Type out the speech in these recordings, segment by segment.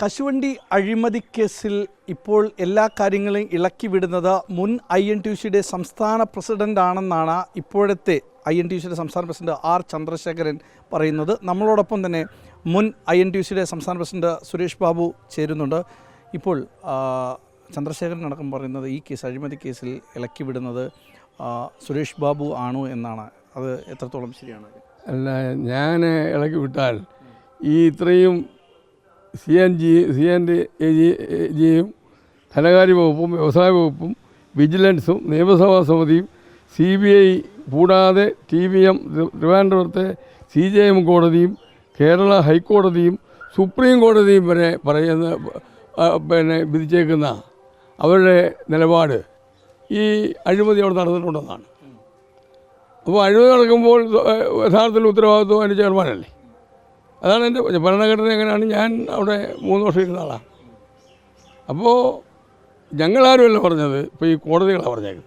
കശുവണ്ടി അഴിമതി കേസിൽ ഇപ്പോൾ എല്ലാ കാര്യങ്ങളും ഇളക്കി വിടുന്നത് മുൻ ഐ എൻ ടി സിയുടെ സംസ്ഥാന പ്രസിഡന്റ് ആണെന്നാണ് ഇപ്പോഴത്തെ ഐ എൻ ടി സിയുടെ സംസ്ഥാന പ്രസിഡന്റ് ആർ ചന്ദ്രശേഖരൻ പറയുന്നത്. നമ്മളോടൊപ്പം തന്നെ മുൻ ഐ എൻ ടി സിയുടെ സംസ്ഥാന പ്രസിഡന്റ് സുരേഷ് ബാബു ചേരുന്നുണ്ട്. ഇപ്പോൾ ചന്ദ്രശേഖരൻ അടക്കം പറയുന്നത് ഈ കേസ് അഴിമതി കേസിൽ ഇളക്കി വിടുന്നത് സുരേഷ് ബാബു ആണോ എന്നാണ്. അത് എത്രത്തോളം ശരിയാണ്? അല്ല ഞാൻ ഇളക്കി വിട്ടാൽ ഈ ഇത്രയും C N G C N ജിയും ധനകാര്യ വകുപ്പും വ്യവസായ വകുപ്പും വിജിലൻസും നിയമസഭാ സമിതിയും സി ബി ഐ കൂടാതെ ടി വി എം തിരുവനന്തപുരത്തെ സി ജെ എം കോടതിയും കേരള ഹൈക്കോടതിയും സുപ്രീം കോടതിയും വരെ പറയുന്ന പിന്നെ വിധിച്ചേക്കുന്ന അവരുടെ നിലപാട് ഈ അഴിമതി അവിടെ നടന്നിട്ടുണ്ടെന്നാണ്. അപ്പോൾ അഴിമതി നടക്കുമ്പോൾ യഥാർത്ഥത്തിൽ ഉത്തരവാദിത്വം അതിന്റെ ചെയർമാനല്ലേ? അതാണ് എന്റെ ഭരണഘടന എങ്ങനെയാണ് ഞാൻ അവിടെ മൂന്ന് വർഷം ഇരുന്ന ആളാണ് അപ്പോൾ ഞങ്ങളാരുമല്ല പറഞ്ഞത്? ഇപ്പോൾ ഈ കോടതികളാണ് പറഞ്ഞേക്കുന്നത്.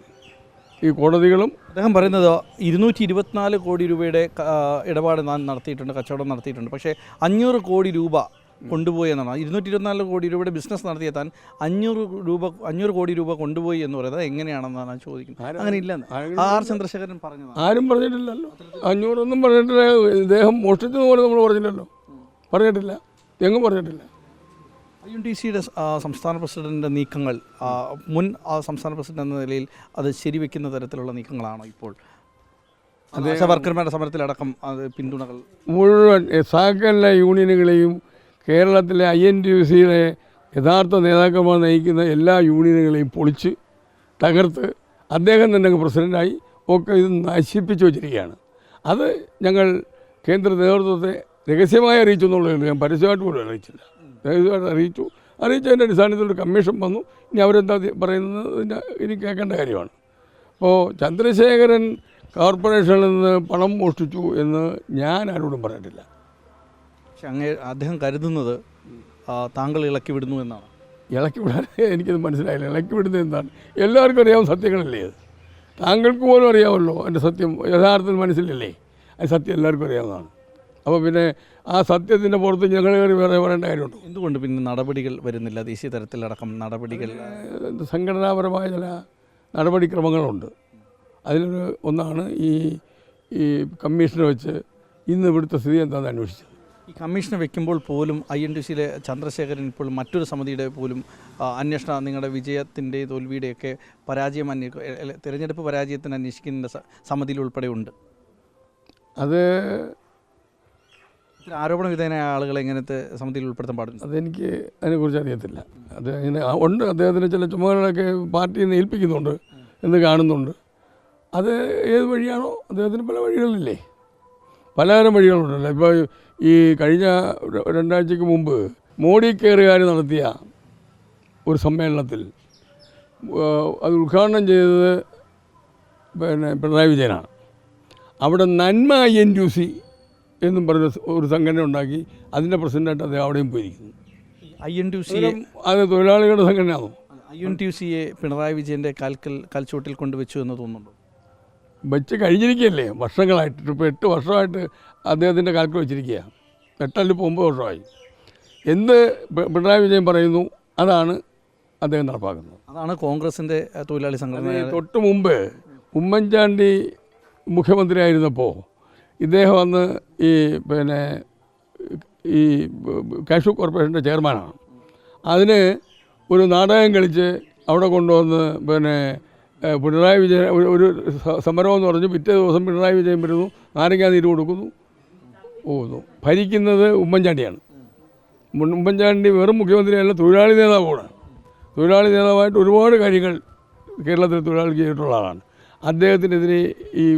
ഈ കോടതികളും അദ്ദേഹം പറയുന്നത് ഇരുന്നൂറ്റി ഇരുപത്തിനാല് കോടി രൂപയുടെ ഇടപാട് നടത്തിയിട്ടുണ്ട് കച്ചവടം നടത്തിയിട്ടുണ്ട്. പക്ഷേ അഞ്ഞൂറ് കോടി രൂപ കൊണ്ടുപോയി എന്നാണ്. ഇരുന്നൂറ്റി ഇരുപത്തിനാല് കോടി രൂപയുടെ ബിസിനസ് നടത്തിയ താൻ അഞ്ഞൂറ് രൂപ അഞ്ഞൂറ് കോടി രൂപ കൊണ്ടുപോയി എന്ന് പറയുന്നത് എങ്ങനെയാണെന്നാണ് ചോദിക്കുന്നത്. അങ്ങനെ ഇല്ല ആർ ചന്ദ്രശേഖരൻ പറഞ്ഞത് ആരും പറഞ്ഞിട്ടില്ലല്ലോ. അഞ്ഞൂറൊന്നും പറഞ്ഞിട്ടില്ല. ഇദ്ദേഹം മോഷ്ടിച്ചത് പോലെ നമ്മൾ പറഞ്ഞില്ലല്ലോ. പറഞ്ഞിട്ടില്ല. എങ്ങും പറഞ്ഞിട്ടില്ല. ഐ എൻ ടി സിയുടെ സംസ്ഥാന പ്രസിഡന്റിന്റെ നീക്കങ്ങൾ മുൻ ആ, സംസ്ഥാന പ്രസിഡന്റ് എന്ന നിലയിൽ അത് ശരിവെക്കുന്ന തരത്തിലുള്ള നീക്കങ്ങളാണോ ഇപ്പോൾ? ആശാ വർക്കർമാരുടെ സമരത്തിലടക്കം അത് പിന്തുണകൾ മുഴുവൻ സഹകരണ യൂണിയനുകളെയും കേരളത്തിലെ ഐ എൻ ടി യു സിയിലെ യഥാർത്ഥ നേതാക്കന്മാർ നയിക്കുന്ന എല്ലാ യൂണിയനുകളെയും പൊളിച്ച് തകർത്ത് അദ്ദേഹം തന്നെ പ്രസിഡന്റായി ഒക്കെ ഇത് നശിപ്പിച്ചു വച്ചിരിക്കുകയാണ്. അത് ഞങ്ങൾ കേന്ദ്ര നേതൃത്വത്തെ രഹസ്യമായി അറിയിച്ചു എന്നുള്ളത് ഞാൻ പരസ്യമായിട്ട് പോലും അറിയിച്ചില്ല. രഹസ്യമായിട്ട് അറിയിച്ചു. അറിയിച്ചതിന്റെ അടിസ്ഥാനത്തിൽ ഒരു കമ്മീഷൻ വന്നു. ഇനി അവരെന്താ പറയുന്നത് ഇനി കേൾക്കേണ്ട കാര്യമാണ്. അപ്പോൾ ചന്ദ്രശേഖരൻ കോർപ്പറേഷനിൽ നിന്ന് പണം മോഷ്ടിച്ചു എന്ന് ഞാൻ ആരോടും പറഞ്ഞിട്ടില്ല. പക്ഷെ അങ്ങേ അദ്ദേഹം കരുതുന്നത് താങ്കൾ ഇളക്കി വിടുന്നു എന്നാണ്. ഇളക്കി വിടാൻ എനിക്കത് മനസ്സിലായില്ല. ഇളക്കി വിടുന്നത് എന്താണ്? എല്ലാവർക്കും അറിയാവുന്ന സത്യങ്ങളല്ലേ അത്? താങ്കൾക്ക് പോലും അറിയാമല്ലോ എന്റെ സത്യം. യഥാർത്ഥത്തിൽ മനസ്സിലല്ലേ? അത് സത്യം എല്ലാവർക്കും അറിയാവുന്നതാണ്. അപ്പോൾ പിന്നെ ആ സത്യത്തിന്റെ പുറത്ത് ഞങ്ങൾ കയറി വേറെ പറയേണ്ട കാര്യമുണ്ടോ? എന്തുകൊണ്ട് പിന്നെ നടപടികൾ വരുന്നില്ല? ദേശീയ തലത്തിലടക്കം നടപടികൾ സംഘടനാപരമായ ചില നടപടിക്രമങ്ങളുണ്ട് അതിലൊരു ഒന്നാണ് ഈ ഈ കമ്മീഷനെ വെച്ച് ഇന്ന് ഇവിടുത്തെ സ്ഥിതി എന്താണെന്ന് അന്വേഷിച്ചത്. ഈ കമ്മീഷനെ വെക്കുമ്പോൾ പോലും ഐ എൻ ടി സിയിലെ ചന്ദ്രശേഖരൻ ഇപ്പോൾ മറ്റൊരു സമിതിയുടെ പോലും അന്വേഷണ നിങ്ങളുടെ വിജയത്തിന്റെ തോൽവിയുടെയൊക്കെ പരാജയം എ- തിരഞ്ഞെടുപ്പ് പരാജയത്തിന് അന്വേഷിക്കുന്ന സമിതിയിൽ ഉൾപ്പെടെ ഉണ്ട്. അത് ആരോപണ വിധേയനായ ആളുകളെ എങ്ങനത്തെ സമിതിയിൽ ഉൾപ്പെടുത്താൻ പാടില്ല? അതെനിക്ക് അതിനെക്കുറിച്ച് അറിയത്തില്ല. അത് ഇങ്ങനെ ഉണ്ട്. അദ്ദേഹത്തിന് ചില ചുമതലകളൊക്കെ പാർട്ടിയിൽ നിന്ന് ഏൽപ്പിക്കുന്നുണ്ട് എന്ന് കാണുന്നുണ്ട്. അത് ഏത് വഴിയാണോ? അദ്ദേഹത്തിന് പല വഴികളില്ലേ? പലതരം വഴികളുണ്ടല്ലോ. ഇപ്പോൾ ഈ കഴിഞ്ഞ രണ്ടാഴ്ചക്ക് മുമ്പ് മോഡി കെയറുകാർ നടത്തിയ ഒരു സമ്മേളനത്തിൽ അത് ഉദ്ഘാടനം ചെയ്തത് പിന്നെ പിണറായി വിജയനാണ്. അവിടെ നന്മ ഐ എൻ യു സി എന്നും പറഞ്ഞ ഒരു സംഘടന ഉണ്ടാക്കി അതിന്റെ പ്രസിഡന്റായിട്ട് അദ്ദേഹം അവിടെയും പോയിരിക്കുന്നു. ഐ എൻ ടി സി അത് തൊഴിലാളികളുടെ സംഘടനയാണോ? ഐ എൻ ടി സിയെ പിണറായി വിജയന്റെ കാൽക്കൽ കാൽച്ചുവട്ടിൽ കൊണ്ടുവച്ചു എന്ന് തോന്നുന്നുണ്ടോ? വെച്ച് കഴിഞ്ഞിരിക്കുകയല്ലേ? വർഷങ്ങളായിട്ട് ഇപ്പോൾ എട്ട് വർഷമായിട്ട് അദ്ദേഹത്തിന്റെ കാൽക്കൽ വെച്ചിരിക്കുക എട്ടല്ല ഇപ്പോൾ ഒമ്പത് വർഷമായി എന്ത് പിണറായി വിജയൻ പറയുന്നു അതാണ് അദ്ദേഹം നടപ്പാക്കുന്നത്. അതാണ് കോൺഗ്രസിന്റെ തൊഴിലാളി സംഘടന. തൊട്ട് മുമ്പ് ഉമ്മൻചാണ്ടി മുഖ്യമന്ത്രിയായിരുന്നപ്പോൾ ഇദ്ദേഹം അന്ന് ഈ പിന്നെ ഈ കാഷു കോർപ്പറേഷന്റെ ചെയർമാനാണ്. അതിന് ഒരു നാടകം കളിച്ച് അവിടെ കൊണ്ടുവന്ന് പിന്നെ പിണറായി വിജയൻ ഒരു ഒരു സ- സമരം എന്ന് പറഞ്ഞു പിറ്റേ ദിവസം പിണറായി വിജയൻ വരുന്നു നാരങ്ങാ നീര് കൊടുക്കുന്നു. പോകുന്നു ഭരിക്കുന്നത് ഉമ്മൻചാണ്ടിയാണ്. ഉമ്മൻ- ഉമ്മൻചാണ്ടി വെറും മുഖ്യമന്ത്രിയല്ല തൊഴിലാളി നേതാവാണ്. തൊഴിലാളി നേതാവായിട്ട് ഒരുപാട് കാര്യങ്ങൾ കേരളത്തിൽ തൊഴിലാളി ചെയ്തിട്ടുള്ള ആളാണ്. അദ്ദേഹത്തിനെതിരെ ഈ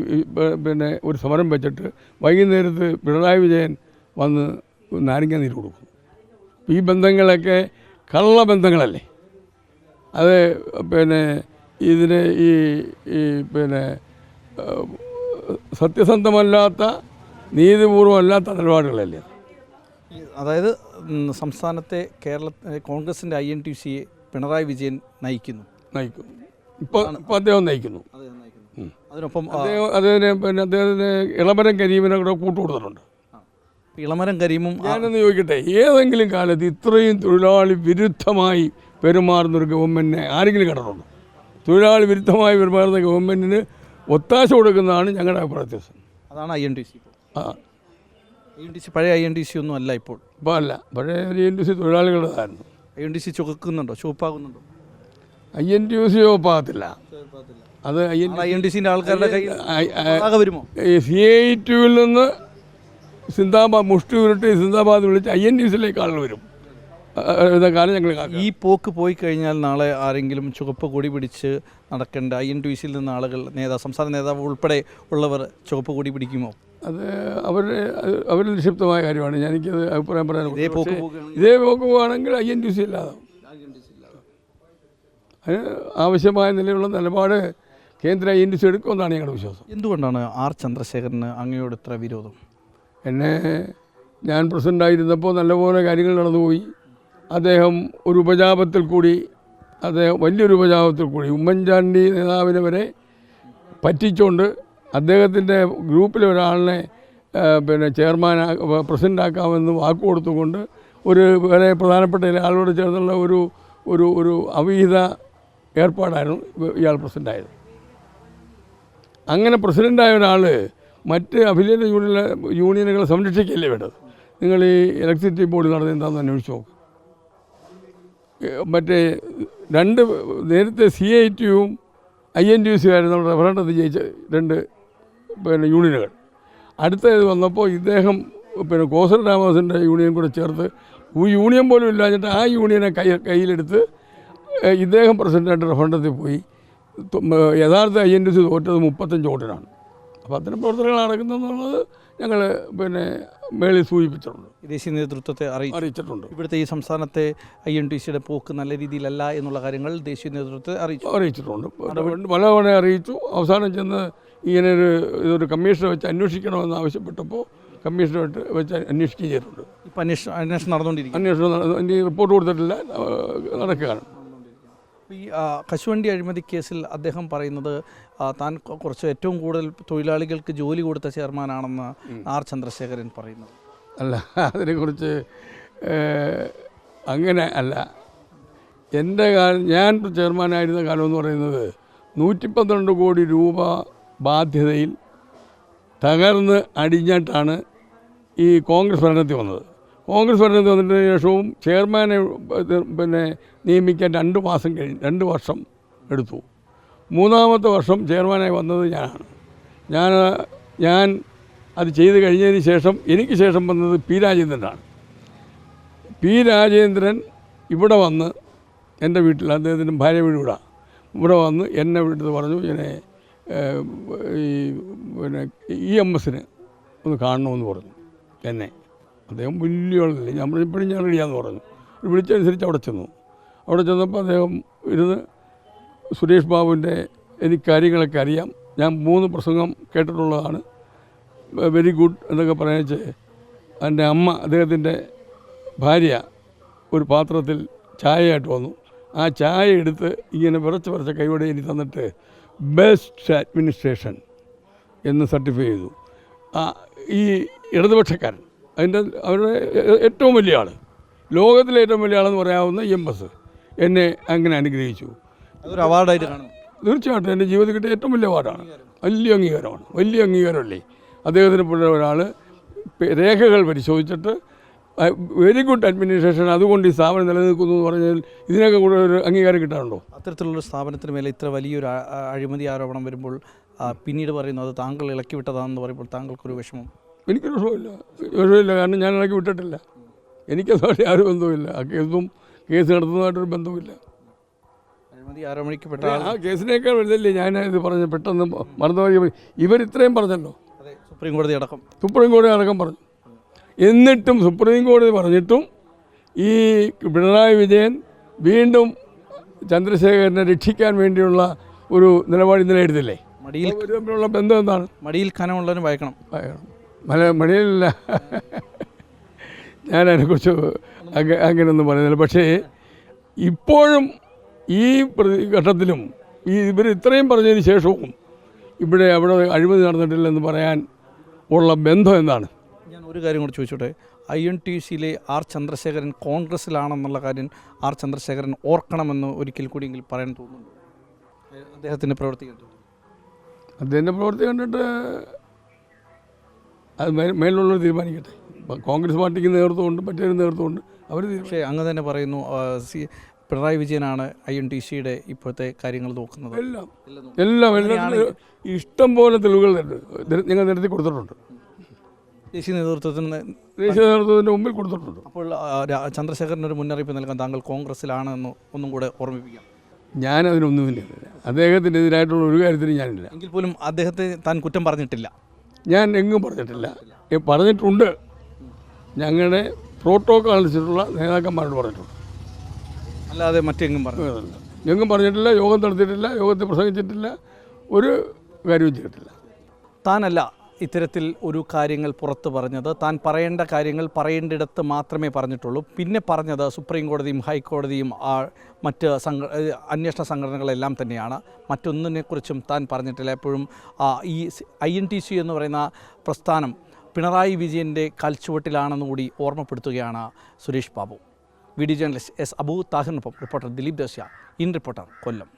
പിന്നെ ഒരു സമരം വെച്ചിട്ട് വൈകുന്നേരത്ത് പിണറായി വിജയൻ വന്ന് നാരങ്ങ നീര് കൊടുക്കും ഈ ബന്ധങ്ങളൊക്കെ കള്ള ബന്ധങ്ങളല്ലേ? അത് പിന്നെ ഇതിന് ഈ ഈ പിന്നെ സത്യസന്ധമല്ലാത്ത നീതിപൂർവമല്ലാത്ത നിലപാടുകളല്ലേ? അതായത് സംസ്ഥാനത്തെ കേരള കോൺഗ്രസിന്റെ ഐ എൻ ടി സിയെ പിണറായി വിജയൻ നയിക്കുന്നു. നയിക്കുന്നു ഇപ്പോൾ ഇപ്പോൾ അദ്ദേഹം നയിക്കുന്നു. അതിനൊപ്പം അദ്ദേഹം അദ്ദേഹത്തിന് പിന്നെ അദ്ദേഹത്തിന് ഇളമരം കരീമിനെ കൂടെ കൂട്ടുകൊടുത്തിട്ടുണ്ട്. ഇളമരം കരീമും ഞാനൊന്ന് ചോദിക്കട്ടെ ഏതെങ്കിലും കാലത്ത് ഇത്രയും തൊഴിലാളി വിരുദ്ധമായി പെരുമാറുന്നൊരു ഗവൺമെന്റിനെ ആരെങ്കിലും കണ്ടിട്ടുണ്ടോ? തൊഴിലാളി വിരുദ്ധമായി പെരുമാറുന്ന ഗവൺമെന്റിന് ഒത്താശ കൊടുക്കുന്നതാണ് ഞങ്ങളുടെ അഭിപ്രായത്തിൽ അതാണ് ഐ എൻ ടി സി ആ. ഐ എൻ ടി സി പഴയ ഐ എൻ ടി സി ഒന്നും അല്ല ഇപ്പോൾ. ഇപ്പോൾ അല്ല. പഴയ ഐ എൻ ടി സി തൊഴിലാളികളുടേതായിരുന്നു. ഐ എൻ ടി സി ചുവക്കുന്നുണ്ടോ? ചുവപ്പാകുന്നുണ്ടോ? ഐ എൻ ടി സി ഒപ്പാകത്തില്ല അത് I N I N T സിന്റെ ആൾക്കാരുടെ പതാക വരുമോ? സി ഐ ടുവിൽ നിന്ന് സിന്ദാബാദ് മുഷ്ടി ഉരുട്ടി സിന്ദാബാദ് വിളിച്ച് ഐ എൻ ടി സിയിലേക്ക് ആളുകൾ വരും. കാലം ഞങ്ങൾ കാക്കുക. ഈ പോക്ക് പോയി കഴിഞ്ഞാൽ നാളെ ആരെങ്കിലും ചുവപ്പ് കൊടി പിടിച്ച് നടക്കേണ്ട ഐ എൻ ടി സിയിൽ നിന്ന് ആളുകൾ നേതാവ് സംസ്ഥാന നേതാവ് ഉൾപ്പെടെ ഉള്ളവർ ചുവപ്പ് കൊടി പിടിക്കുമോ? അത് അവരുടെ അവരുടെ നിക്ഷിപ്തമായ കാര്യമാണ്. ഞാൻ എനിക്കത് അഭിപ്രായം പറയാൻ ഇതേ പോക്ക് ഇതേ പോക്ക് പോവുകയാണെങ്കിൽ ഐ എൻ ടി സി ഇല്ലാതാവും. അതിന് ആവശ്യമായ നിലയിലുള്ള നിലപാട് കേന്ദ്ര ഐ എൻ ടി സി എടുക്കുമെന്നാണ് ഞങ്ങളുടെ വിശ്വാസം. എന്തുകൊണ്ടാണ് ആർ ചന്ദ്രശേഖരന് അങ്ങയോട് ഇത്ര വിരോധം? എന്നെ ഞാൻ പ്രസിഡന്റായിരുന്നപ്പോൾ നല്ലപോലെ കാര്യങ്ങൾ നടന്നുപോയി. അദ്ദേഹം ഒരു ഉപജാപത്തിൽ കൂടി അദ്ദേഹം വലിയൊരു ഉപജാപത്തിൽ കൂടി ഉമ്മൻചാണ്ടി നേതാവിനെ വരെ പറ്റിച്ചുകൊണ്ട് അദ്ദേഹത്തിന്റെ ഗ്രൂപ്പിലെ ഒരാളിനെ പിന്നെ ചെയർമാൻ പ്രസിഡന്റാക്കാമെന്ന് വാക്ക് കൊടുത്തുകൊണ്ട് ഒരു വളരെ പ്രധാനപ്പെട്ട ഇയാളോട് ചേർന്നുള്ള ഒരു ഒരു ഒരു അവിഹിത ഏർപ്പാടായിരുന്നു ഇയാൾ പ്രസിഡന്റായത് അങ്ങനെ പ്രസിഡന്റായ ഒരാൾ മറ്റ് അഫിലിയേറ്റ് യൂണിയനെ യൂണിയനുകളെ സംരക്ഷിക്കല്ലേ വേണ്ടത്? നിങ്ങൾ ഈ ഇലക്ട്രിസിറ്റി ബോർഡ് നടന്ന് എന്താണെന്ന് അന്വേഷിച്ച് മറ്റേ രണ്ട് നേരത്തെ സി ഐ ടിയും I N T U C ആയിരുന്നു റെഫറണ്ടത്തിൽ ജയിച്ച രണ്ട് പിന്നെ യൂണിയനുകൾ അടുത്ത ഇത് വന്നപ്പോൾ ഇദ്ദേഹം പിന്നെ കോസൽ രാമദാസിന്റെ യൂണിയൻ കൂടെ ചേർത്ത് ഈ യൂണിയൻ പോലും ഇല്ലാഞ്ഞിട്ട് ആ യൂണിയനെ കൈ കയ്യിലെടുത്ത് ഇദ്ദേഹം പ്രസിഡന്റായിട്ട് റഫണ്ടത്തിൽ പോയി. യഥാർത്ഥ ഐ എൻ ടി സി തോറ്റത് മുപ്പത്തഞ്ച് വോട്ടിനാണ്. അപ്പോൾ അത്തരം പ്രവർത്തനങ്ങൾ നടക്കുന്നെന്നുള്ളത് ഞങ്ങൾ പിന്നെ മേളിൽ സൂചിപ്പിച്ചിട്ടുണ്ട്. ദേശീയ നേതൃത്വത്തെ അറിയിച്ചു അറിയിച്ചിട്ടുണ്ട്. ഇവിടുത്തെ ഈ സംസ്ഥാനത്തെ ഐ എൻ ടി സിയുടെ പോക്ക് നല്ല രീതിയിലല്ല എന്നുള്ള കാര്യങ്ങൾ ദേശീയ നേതൃത്വത്തെ അറിയിച്ചു. അറിയിച്ചിട്ടുണ്ട്. പലതവണ അറിയിച്ചു. അവസാനം ചെന്ന് ഇങ്ങനെ ഒരു ഇതൊരു കമ്മീഷനെ വെച്ച് അന്വേഷിക്കണമെന്ന് ആവശ്യപ്പെട്ടപ്പോൾ കമ്മീഷനായിട്ട് വെച്ച് അന്വേഷിക്കുകയും ചെയ്തിട്ടുണ്ട്. ഇപ്പം അന്വേഷണം അന്വേഷണം നടന്നുകൊണ്ടിരിക്കും അന്വേഷണം ഇനി റിപ്പോർട്ട് കൊടുത്തിട്ടില്ല. നടക്കുകയാണ്. ഈ കശുവണ്ടി അഴിമതി കേസിൽ അദ്ദേഹം പറയുന്നത് താൻ കുറച്ച് ഏറ്റവും കൂടുതൽ തൊഴിലാളികൾക്ക് ജോലി കൊടുത്ത ചെയർമാനാണെന്ന് ആർ ചന്ദ്രശേഖരൻ പറയുന്നത് അല്ല അതിനെക്കുറിച്ച് അങ്ങനെ അല്ല. എന്റെ കാലം ഞാൻ ചെയർമാനായിരുന്ന കാലം എന്ന് പറയുന്നത് നൂറ്റി പന്ത്രണ്ട് കോടി രൂപ ബാധ്യതയിൽ തകർന്ന് അടിഞ്ഞിട്ടാണ് ഈ കോൺഗ്രസ് ഭരണത്തിൽ വന്നത്. കോൺഗ്രസ് ഭരണത്തിൽ വന്നതിന് ശേഷവും ചെയർമാനെ പിന്നെ നിയമിക്കാൻ രണ്ട് മാസം കഴിഞ്ഞ് രണ്ട് വർഷം എടുത്തു. മൂന്നാമത്തെ വർഷം ചെയർമാനായി വന്നത് ഞാനാണ്. ഞാൻ ഞാൻ അത് ചെയ്ത് കഴിഞ്ഞതിന് ശേഷം എനിക്ക് ശേഷം വന്നത് പി രാജേന്ദ്രനാണ്. പി രാജേന്ദ്രൻ ഇവിടെ വന്ന് എന്റെ വീട്ടിൽ അദ്ദേഹത്തിന്റെ ഭാര്യ വീട് ഇവിടെ വന്ന് എന്നെ വീട്ടിൽ പറഞ്ഞു ഇങ്ങനെ ഈ പിന്നെ ഇ എം എസിന് ഒന്ന് കാണണമെന്ന് പറഞ്ഞു എന്നെ. അദ്ദേഹം വലിയ ആളല്ലേ ഞാൻ ഇപ്പോഴും ഞാൻ റെഡിയാന്ന് പറഞ്ഞു. വിളിച്ചനുസരിച്ച് അവിടെ ചെന്നു. അവിടെ ചെന്നപ്പോൾ അദ്ദേഹം ഇരുന്ന് സുരേഷ് ബാബുവിന്റെ എനിക്ക് കാര്യങ്ങളൊക്കെ അറിയാം. ഞാൻ മൂന്ന് പ്രസംഗം കേട്ടിട്ടുള്ളതാണ്. വെരി ഗുഡ് എന്നൊക്കെ പറയുന്നത് എന്റെ അമ്മ അദ്ദേഹത്തിന്റെ ഭാര്യ ഒരു പാത്രത്തിൽ ചായയായിട്ട് വന്നു. ആ ചായ എടുത്ത് ഇങ്ങനെ വിറച്ച് വിറച്ച കൈയോടെ എനിക്ക് തന്നിട്ട് ബെസ്റ്റ് അഡ്മിനിസ്ട്രേഷൻ എന്ന് സർട്ടിഫൈ ചെയ്തു. ആ ഈ ഇടതുപക്ഷക്കാരൻ അതിന്റെ അവരുടെ ഏറ്റവും വലിയ ആൾ ലോകത്തിലെ ഏറ്റവും വലിയ ആളെന്ന് പറയാവുന്ന എം എസ് എന്നെ അങ്ങനെ അനുഗ്രഹിച്ചു. അതൊരു അവാർഡായിട്ട് കാണും. തീർച്ചയായിട്ടും എന്റെ ജീവിതത്തിൽ കിട്ടിയ ഏറ്റവും വലിയ അവാർഡാണ്. വലിയ അംഗീകാരമാണ്. വലിയ അംഗീകാരമല്ലേ? അദ്ദേഹത്തിന് പോലെ ഒരാൾ രേഖകൾ പരിശോധിച്ചിട്ട് വെരി ഗുഡ് അഡ്മിനിസ്ട്രേഷൻ അതുകൊണ്ട് ഈ സ്ഥാപനം നിലനിൽക്കുന്നു എന്ന് പറഞ്ഞാൽ ഇതിനൊക്കെ കൂടെ ഒരു അംഗീകാരം കിട്ടാറുണ്ടോ? അത്തരത്തിലുള്ള സ്ഥാപനത്തിന് മേലെ ഇത്ര വലിയൊരു അഴിമതി ആരോപണം വരുമ്പോൾ പിന്നീട് പറയുന്നു അത് താങ്കൾ ഇളക്കി വിട്ടതാണെന്ന് പറയുമ്പോൾ താങ്കൾക്കൊരു വിഷമം? എനിക്കൊരു വിഷമമില്ല വിഷമമില്ല കാരണം ഞാൻ ഇടയ്ക്ക് വിട്ടിട്ടില്ല. എനിക്കതുമായിട്ട് യാതൊരു ബന്ധവുമില്ല. ആ കേസും കേസ് നടത്തുന്നതായിട്ടൊരു ബന്ധവുമില്ല. ആരോപണിക്കപ്പെട്ട ആ കേസിനേക്കാൾ വലുതല്ലേ ഞാൻ ഇത് പറഞ്ഞു പെട്ടെന്ന് മറന്നു ഇവർ ഇത്രയും പറഞ്ഞല്ലോ. സുപ്രീം കോടതി അടക്കം. സുപ്രീം കോടതി അടക്കം പറഞ്ഞു. എന്നിട്ടും സുപ്രീം കോടതി പറഞ്ഞിട്ടും ഈ പിണറായി വിജയൻ വീണ്ടും ചന്ദ്രശേഖരനെ രക്ഷിക്കാൻ വേണ്ടിയുള്ള ഒരു നിലപാട് ഇന്നലെ എടുത്തില്ലേ? മടിയിൽ തമ്മിലുള്ള ബന്ധം എന്താണ്? മടിയിൽ കനമുള്ളവന് വായിക്കണം മല മണിയല്ല ഞാൻ അതിനെക്കുറിച്ച് അങ്ങ അങ്ങനെയൊന്നും പറയുന്നില്ല. പക്ഷേ ഇപ്പോഴും ഈ ഘട്ടത്തിലും ഈ ഇവർ ഇത്രയും പറഞ്ഞതിന് ശേഷവും ഇവിടെ അവിടെ അഴിമതി നടന്നിട്ടില്ലെന്ന് പറയാൻ ഉള്ള ബന്ധം എന്താണ്? ഞാൻ ഒരു ഒരു കാര്യം കൂടി ചോദിച്ചോട്ടെ. ഐ എൻ ടി സിയിലെ ആർ ചന്ദ്രശേഖരൻ കോൺഗ്രസ്സിലാണെന്നുള്ള കാര്യം ആർ ചന്ദ്രശേഖരൻ ഓർക്കണമെന്ന് ഒരിക്കൽ കൂടിയെങ്കിൽ പറയാൻ തോന്നുന്നു. അദ്ദേഹത്തിന്റെ പ്രവൃത്തി കണ്ടിട്ട് അദ്ദേഹത്തിന്റെ പ്രവൃത്തി കണ്ടിട്ട് അത് മേലുള്ളവർ തീരുമാനിക്കട്ടെ. കോൺഗ്രസ് പാർട്ടിക്ക് നേതൃത്വമുണ്ട് മറ്റൊരു നേതൃത്വമുണ്ട് അവർ പക്ഷേ അങ്ങ് തന്നെ പറയുന്നു സി പിണറായി വിജയനാണ് ഐ എൻ ടി സിയുടെ ഇപ്പോഴത്തെ കാര്യങ്ങൾ നോക്കുന്നത്. എല്ലാം എല്ലാം എല്ലാം ഇഷ്ടം പോലെ തെളിവുകൾ ഞങ്ങൾ നിരത്തി കൊടുത്തിട്ടുണ്ട്. ദേശീയ നേതൃത്വത്തിന് ദേശീയ നേതൃത്വത്തിന്റെ മുമ്പിൽ കൊടുത്തിട്ടുണ്ട്. അപ്പോൾ ചന്ദ്രശേഖരന് ഒരു മുന്നറിയിപ്പ് നൽകാൻ താങ്കൾ കോൺഗ്രസ്സിലാണെന്ന് ഒന്നും കൂടെ ഓർമ്മിപ്പിക്കാം. ഞാൻ അതിനൊന്നും അദ്ദേഹത്തിനെതിരായിട്ടുള്ള ഒരു കാര്യത്തിനും ഞാനില്ല. എങ്കിൽ പോലും അദ്ദേഹത്തെ താൻ കുറ്റം പറഞ്ഞിട്ടില്ല. ഞാൻ എങ്ങും പറഞ്ഞിട്ടില്ല. പറഞ്ഞിട്ടുണ്ട്. ഞങ്ങളുടെ പ്രോട്ടോക്കോൾ അനുസരിച്ചുള്ള നേതാക്കന്മാരോട് പറഞ്ഞിട്ടുണ്ട്. അല്ലാതെ മറ്റെങ്ങും പറഞ്ഞിട്ടില്ല. എങ്ങും പറഞ്ഞിട്ടില്ല യോഗം നടത്തിയിട്ടില്ല യോഗത്തിൽ പ്രസംഗിച്ചിട്ടില്ല ഒരു കാര്യവും ചെയ്തിട്ടില്ല. താനല്ല ഇത്തരത്തിൽ ഒരു കാര്യങ്ങൾ പുറത്തു പറഞ്ഞത്. താൻ പറയേണ്ട കാര്യങ്ങൾ പറയേണ്ടിടത്ത് മാത്രമേ പറഞ്ഞിട്ടുള്ളൂ. പിന്നെ പറഞ്ഞത് സുപ്രീം കോടതിയും ഹൈക്കോടതിയും മറ്റ് സംഘ അന്വേഷണ സംഘടനകളെല്ലാം തന്നെയാണ്. മറ്റൊന്നിനെക്കുറിച്ചും താൻ പറഞ്ഞിട്ടില്ല. എപ്പോഴും ഈ ഐ എൻ ടി സി എന്ന് പറയുന്ന പ്രസ്ഥാനം പിണറായി വിജയന്റെ കാൽച്ചുവട്ടിലാണെന്ന് കൂടി ഓർമ്മപ്പെടുത്തുകയാണ് Suresh Babu. V D journalist S Abu താഹിറിനൊപ്പം reporter Dileep ദോസ്യ ഇൻ റിപ്പോർട്ടർ കൊല്ലം.